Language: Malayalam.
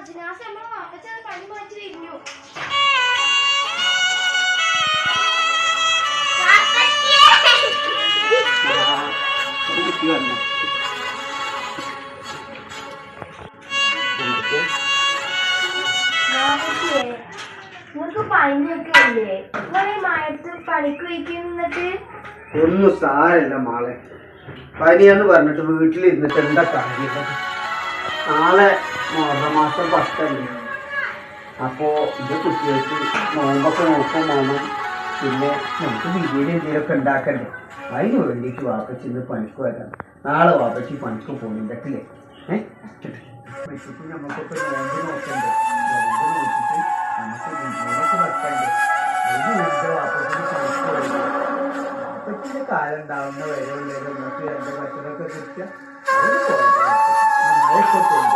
അജ്നാസ് നമ്മളെ വാപ്പച്ചത് പണി മാറ്റി വരുന്നു നിങ്ങൾക്ക് പനിയൊക്കെ നിങ്ങളെ മയത്ത് പണിക്ക് ഒന്നും സാരല്ല മാളെ. പനിയാന്ന് പറഞ്ഞിട്ട് വീട്ടിലിരുന്നിട്ട് എന്താ കാര്യം? നാളെ മുഹറം മാസം പത്തല്ലേ? അപ്പോ ഇത് കുട്ടികൾക്ക് നോമ്പൊക്കെ നോക്കും വേണം. പിന്നെ നമുക്ക് ബിരിയാണി എന്തെങ്കിലുമൊക്കെ ഉണ്ടാക്കണ്ടേ? അതിന് വേണ്ടിയിട്ട് വാപ്പച്ചി ഇന്ന് പണിക്ക് വരാം നാളെ വാപ്പച്ചി പണിക്ക് പോകുന്നുണ്ടല്ലേ? ഏഹ് നോക്കിയിട്ട് നമുക്ക് കാലം ഉണ്ടാവുന്ന വരെ ഉള്ളത് നമുക്ക് രണ്ട് ഭക്ഷണമൊക്കെ കിട്ടുക cantando.